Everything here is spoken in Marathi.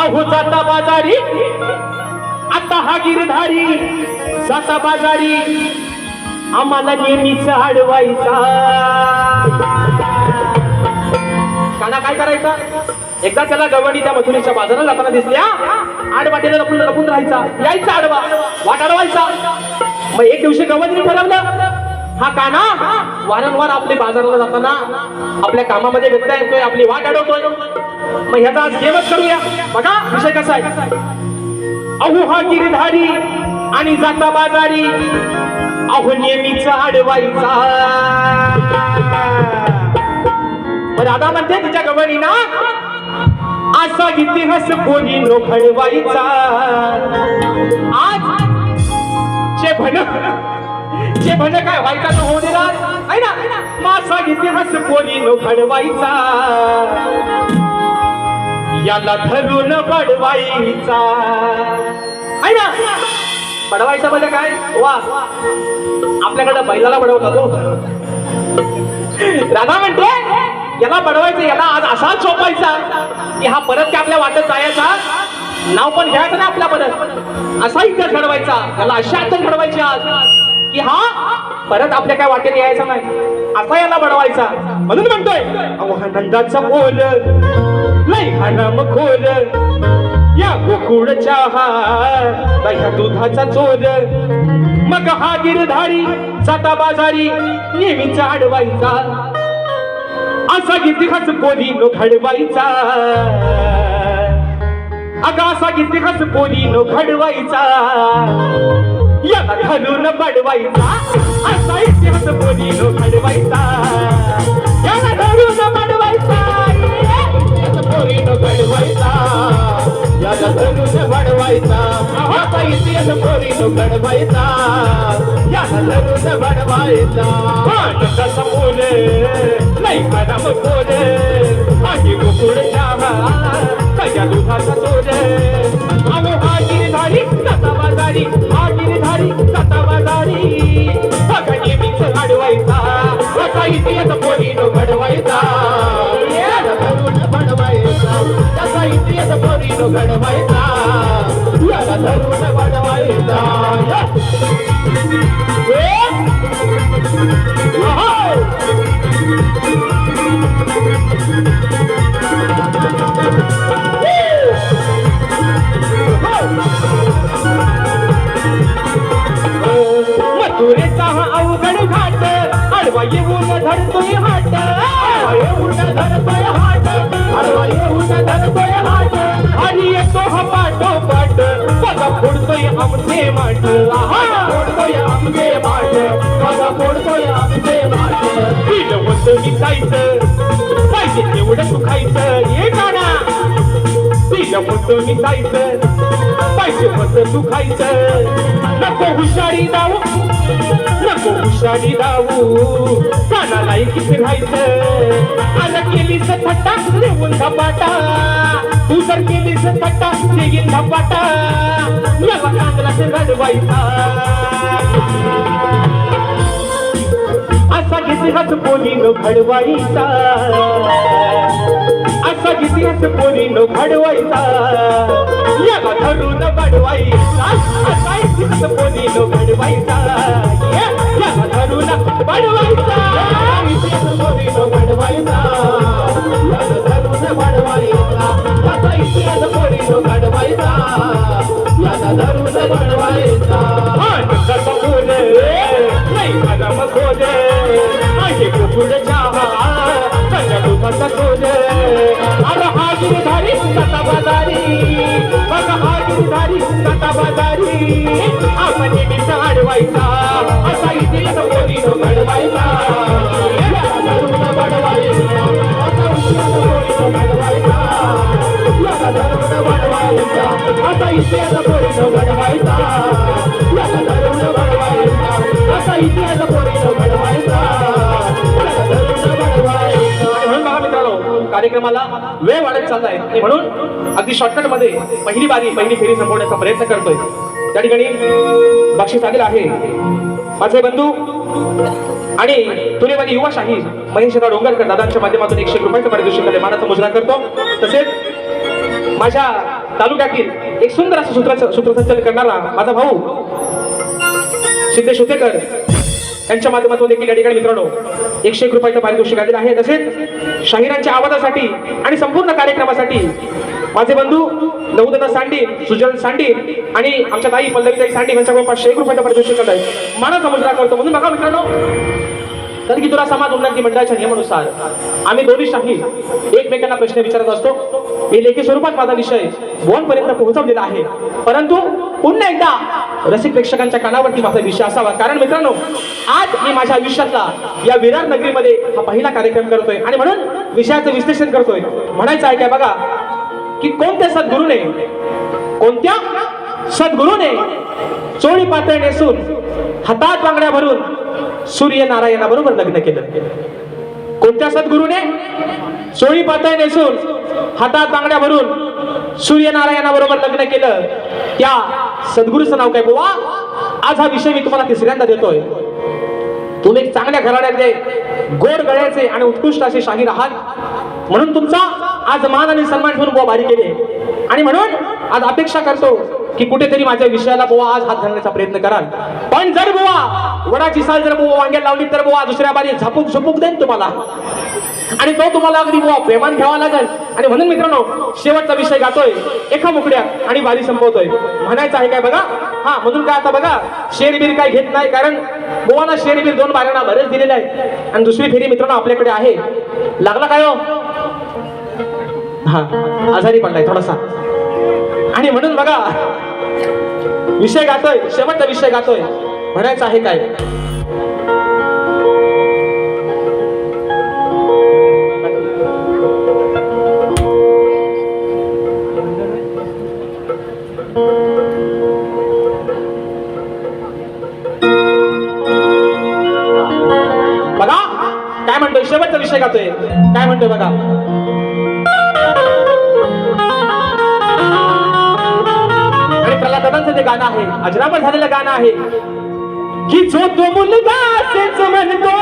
अहो जाता बाजारी. आता हा गिरधारी जाता बाजारी. आम्हाला नेहमीच अडवायचा काना काय करायचं? एकदा त्याला गवडी त्या मथुरेच्या बाजाराला जाताना दिसल्या. आड वाटेला लपून लपून राहायचा. यायचा आडवा. वाट अडवायचा मग एक दिवशी गवंडीने ठरवलं हा काना वारंवार आपले बाजाराला जाताना आपल्या कामामध्ये व्यत्यय येतोय आपली वाट अडवतोय. मग ह्याचा आज गेमच करूया. बघा विषय कसा आहे. अहो हा गिरधारी आणि जाता बाजारी अहो नेहमीचा अडवायचा. राधा दादा म्हणते तिच्या गवळीना असा इतिहास कोणी नो आज चे भन जे भन काय व्हायचा तो होऊ देणार आहे ना माझा इतिहास कोणी न घडवायचा? याला धरून बडवायचा. आहे ना. बडवायचा म्हणजे काय? वा. आपल्याकडे बैलाला बडवता तो हो. राधा म्हणते याला बडवायचं याला आज असाच झोपायचा की हा परत काय आपल्या वाटत जायचा? नाव पण घ्यायचं ना आपल्या परत. असा इतिहास घडवायचा. याला अशा आठवण घडवायची आज. परत आपल्या काय वाटेत यायचं नाही. असा याला बनवायचा. म्हणून म्हणतोय अहो हा नंदाचा बोल लय हराम खोल. या गोकुळच्या हा ह्या दुधाचा चोर. मग हा गिरधारी जाता बाजारी नेहमीचा अडवायचा असा इतिहास कोणी नो घडवायचा? अगं असा इतिहास कोणी नो घडवायचा? याला घालून बडवायचा. असा इतिहास कोणी नो घडवायचा. याला घालून बडवायचा. याला घडवायचा. याला घालून बडवायचा. असा इतिहास कोणी घडवायचा. याला घालून बडवायचा. नंदाचा बोले नाही मॅडम बोले आणि गोकुळ सगळ्या दुधाचा चोरे अगो हा गिरधारी जाता बाजारी घडवायचा याला धरून बडवायचा तसा इतिहास पोरीनो घडवायचा याला धरून बडवायचा ए! फोडतोय आमचे माठ फोडतोय आमचे माठ पदा फोडतोय आमचे माठ पिलं होतं विकायचं पाहिजे तेवढं तू खायचं ये गाणा तिला होतं मी जायचं पाहिजे होतं तू खायचं नको हुशारी दाऊ नको हुशारी दाऊ कानाला किती राहायचं. आलं केलीस थट्टा देऊन धपाटा जर केलीस थट्टा देईन धपाटा याला कांदलाच रडवायचा. असा इतिहास बोलीनो घडवायचा? असा इतिहास बोलीनो घडवायचा? याला धरून बडवायचा असा इतिहास बोलीनो घडवायचा? या- याला धरून बडवायचा इतिहास बोलीनो घडवायचा आहे कुकुड चहा सगळ्या दुधाचा खोल अरे बाजारी. बघा हा गिरधारी बाजारी. आपण नेहमीच अडवायचा असा इतिहास घडवायचा. इतिहास घडवायचा. इतिहास कार्यक्रमाला वेळ वाढत चालला आहे म्हणून अगदी शॉर्टकटमध्ये पहिली बारी पहिली फेरी संपवण्याचा प्रयत्न करतोय. त्या ठिकाणी बक्षीस आलेलं आहे. माझे बंधू आणि तुरेवाली युवा शाही महेश डोंगरकर दादांच्या माध्यमातून एकशे रुपयाचं पारितोषिकाने मानाचा मुजरा करतो. तसेच माझ्या तालुक्यातील एक सुंदर असं सूत्र सूत्रसंचलन करणारा माझा भाऊ सिद्धेश होतेकर यांच्या माध्यमातून देखील या ठिकाणी मित्रांनो एकशे एक रुपयाचं पारितोषिक आलेलं आहे. तसेच शाहिरांच्या आवाजासाठी आणि संपूर्ण कार्यक्रमासाठी माझे बंधू नवदना सांडी सुजल सांडी आणि आमच्या ताई पल्लवीताई सांडी यांच्याकडून पाचशे एक रुपयाचं पारितोषिक आलं आहे मानाचा मुद्रा करतो म्हणून बघा मित्रांनो तर की तुला समाज उन्नती मंडळाच्या नियमानुसार आम्ही दोन्ही शाही एकमेकांना प्रश्न विचारत असतो. मी लेखी स्वरूपात माझा विषय पर्यंत पोहोचवलेला आहे. परंतु पुन्हा एकदा रसिक प्रेक्षकांच्या कानावरती माझा विषय असावा. कारण मित्रांनो आज मी माझ्या आयुष्यातला या विरार नगरीमध्ये हा पहिला कार्यक्रम करतोय. आणि म्हणून विषयाचं विश्लेषण करतोय. म्हणायचं आहे काय बघा की कोणत्या सद्गुरूने कोणत्या सद्गुरूने चोळी पात्र नेसून हातात बांगड्या भरून सूर्यनारायणाबरोबर लग्न केलं? कोणत्या सद्गुरूने? सोळी पातळ नेसून हातात बांगड्या भरून सूर्यनारायणाबरोबर लग्न केलं. त्या सद्गुरूचं नाव काय बुवा? आज हा विषय मी तुम्हाला तिसऱ्यांदा देतोय. तुम्ही एक चांगल्या घराण्यातले गोड गळ्याचे आणि उत्कृष्ट असे शाहीर आहात. म्हणून तुमचा आज मान आणि सन्मान ठेवून बुवा भारी केले आणि म्हणून आज अपेक्षा करतो की कुठेतरी माझ्या विषयाला बुवा आज हात घालण्याचा प्रयत्न कराल. पण जर बुवा वडाची साल जर बुवा वांग्याला लावली तर बुवा दुसऱ्या बारी झपूक झपूक देईन तुम्हाला. आणि तो तुम्हाला अगदी बुवा प्रेमान घ्यावा लागेल. आणि म्हणून मित्रांनो शेवटचा विषय गातोय. एका मुकड्यात आणि बारी संपवतोय. म्हणायचं आहे काय बघा? हा म्हणून काय आता बघा? शेरबीर काय घेत नाही कारण बुवाना शेरबीर दोन बाऱ्यांना बरेच दिलेले आहे आणि दुसरी फेरी मित्रांनो आपल्याकडे आहे. लागला काय हो? हा आजारी पडलाय थोडासा. आणि म्हणून बघा विषय गातोय शेवटचा विषय गातोय. म्हणायचं आहे काय? बघा काय म्हणतोय? शेवटचा विषय गातोय. काय म्हणतोय बघा? प्रल्हादांचं गाणं आहे. अजरामर झालेलं गाणं आहे. की जो तो मुलगा असेच म्हणतो